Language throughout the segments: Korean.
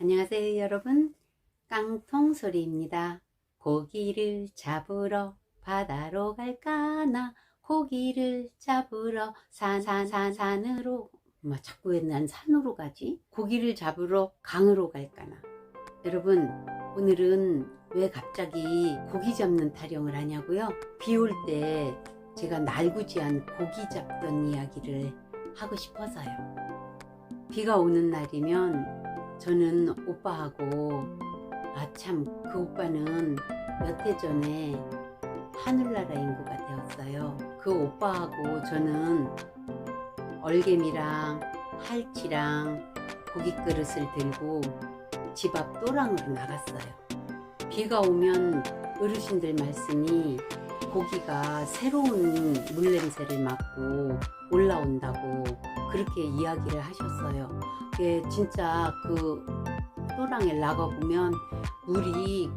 안녕하세요 여러분. 깡통소리입니다. 고기를 잡으러 바다로 갈까나 고기를 잡으러 산산산 산으로 뭐 자꾸 왜 난 산으로 가지? 고기를 잡으러 강으로 갈까나? 여러분 오늘은 왜 갑자기 고기 잡는 타령을 하냐고요? 비 올 때 제가 날구지한 고기 잡던 이야기를 하고 싶어서요. 비가 오는 날이면 저는 오빠하고 아 참 그 오빠는 몇 해 전에 하늘나라 인구가 되었어요. 그 오빠하고 저는 얼개미랑 할치랑 고기 그릇을 들고 집 앞 또랑으로 나갔어요. 비가 오면 어르신들 말씀이 고기가 새로운 물냄새를 맡고 올라온다고 그렇게 이야기를 하셨어요. 그게 진짜 그 또랑에 나가 보면 물이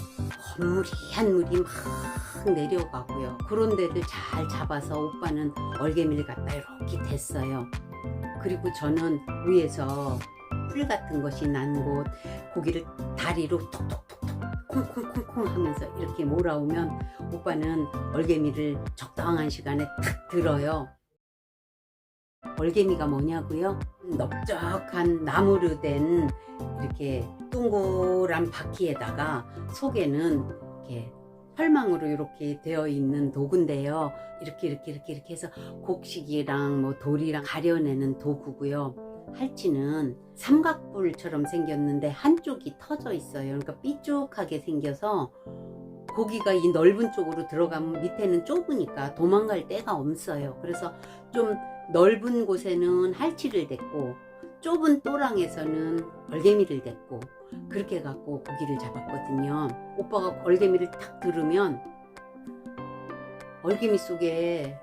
건물이한 물이 막 내려가고요. 그런 데를 잘 잡아서 오빠는 얼개미를 갖다 이렇게 댔어요. 그리고 저는 위에서 풀 같은 것이 난 곳 고기를 다리로 톡톡톡톡 콩콩콩콩 하면서 이렇게 몰아오면 오빠는 얼개미를 적당한 시간에 탁 들어요. 얼개미가 뭐냐고요? 넓적한 나무로 된 이렇게 동그란 바퀴에다가 속에는 이렇게 철망으로 이렇게 되어 있는 도구인데요. 이렇게 이렇게 이렇게 이렇게 해서 곡식이랑 뭐 돌이랑 가려내는 도구고요. 할치는 삼각뿔처럼 생겼는데 한쪽이 터져 있어요. 그러니까 삐죽하게 생겨서 고기가 이 넓은 쪽으로 들어가면 밑에는 좁으니까 도망갈 데가 없어요. 그래서 좀 넓은 곳에는 할치를 댔고 좁은 또랑에서는 얼개미를 댔고 그렇게 갖고 고기를 잡았거든요. 오빠가 얼개미를 탁 들으면 얼개미 속에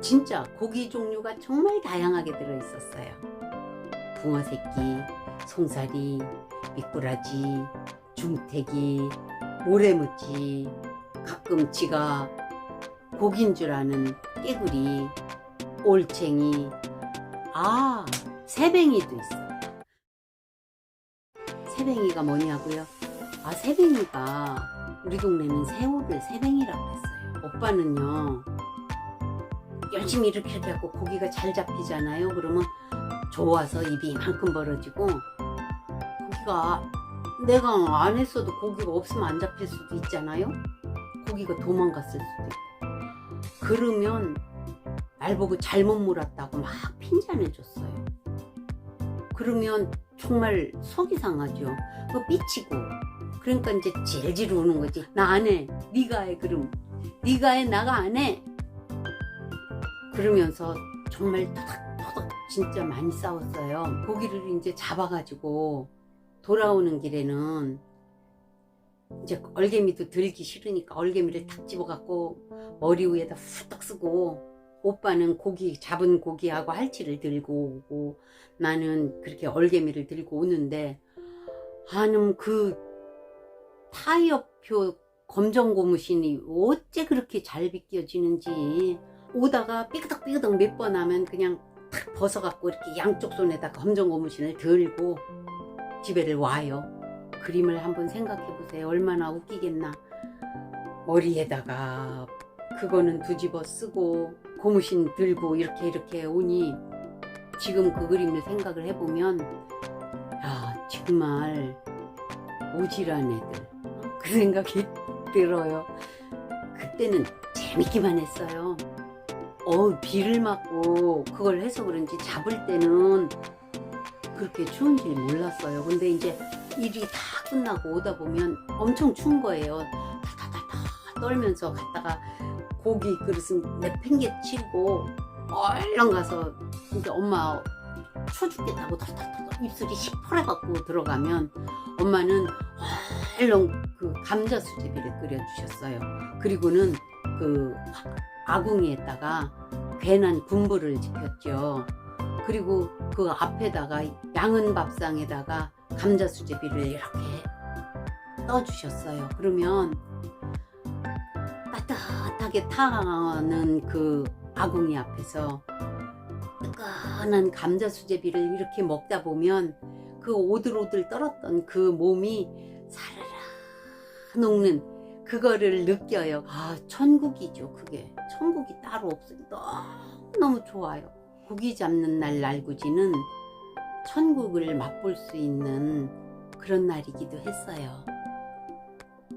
진짜 고기 종류가 정말 다양하게 들어 있었어요. 붕어 새끼, 송사리, 미꾸라지, 중태기, 모래무치, 가끔 지가 고기인 줄 아는 깨구리, 올챙이, 아, 새뱅이도 있어. 새뱅이가 뭐냐고요? 아, 새뱅이가 우리 동네는 새우를 새뱅이라고 했어요. 오빠는요, 열심히 이렇게 이렇게 하고 고기가 잘 잡히잖아요. 그러면 좋아서 입이 이만큼 벌어지고, 고기가 내가 안 했어도 고기가 없으면 안 잡힐 수도 있잖아요. 고기가 도망갔을 수도 있고. 그러면 날 보고 잘못 물었다고 막 핀잔해 줬어요. 그러면 정말 속이 상하죠. 그 삐치고. 그러니까 이제 질질 우는 거지. 나 안 해. 네가 해. 그럼 네가 해. 나가 안 해. 그러면서 정말 토닥토닥 진짜 많이 싸웠어요. 고기를 이제 잡아가지고 돌아오는 길에는 이제 얼개미도 들기 싫으니까 얼개미를 탁 집어갖고 머리 위에다 후딱 쓰고 오빠는 고기 잡은 고기하고 할치를 들고 오고 나는 그렇게 얼개미를 들고 오는데 아는 그 타이어표 검정 고무신이 어째 그렇게 잘 비껴지는지 오다가 삐그덕삐그덕 몇 번 하면 그냥 탁 벗어갖고 이렇게 양쪽 손에다 검정 고무신을 들고 집에를 와요. 그림을 한번 생각해 보세요. 얼마나 웃기겠나. 머리에다가 그거는 뒤집어 쓰고 고무신 들고 이렇게 이렇게 오니 지금 그 그림을 생각을 해보면 야 정말 오지란 애들 그 생각이 들어요. 그때는 재밌기만 했어요. 어 비를 맞고 그걸 해서 그런지 잡을 때는 그렇게 추운 줄 몰랐어요. 근데 이제 일이 다 끝나고 오다 보면 엄청 추운 거예요. 다다다다 떨면서 갔다가 고기 그릇은 내팽개치고 얼른 가서 이제 엄마 추워 죽겠다고 덜덜덜 입술이 시퍼래갖고 들어가면 엄마는 얼른 그 감자 수제비를 끓여주셨어요. 그리고는 그 아궁이에다가 괜한 군부를 지폈죠. 그리고 그 앞에다가 양은 밥상에다가 감자 수제비를 이렇게 떠주셨어요. 그러면 따뜻하게 타는 그 아궁이 앞에서 뜨끈한 감자 수제비를 이렇게 먹다 보면 그 오들오들 떨었던 그 몸이 사르르 녹는 그거를 느껴요. 아, 천국이죠, 그게. 천국이 따로 없어요. 너무너무 좋아요. 고기 잡는 날 날구지는 천국을 맛볼 수 있는 그런 날이기도 했어요.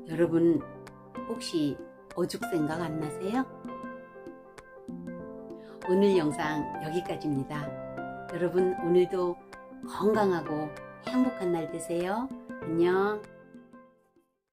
여러분, 혹시 어죽 생각 안 나세요? 오늘 영상 여기까지입니다. 여러분, 오늘도 건강하고 행복한 날 되세요. 안녕.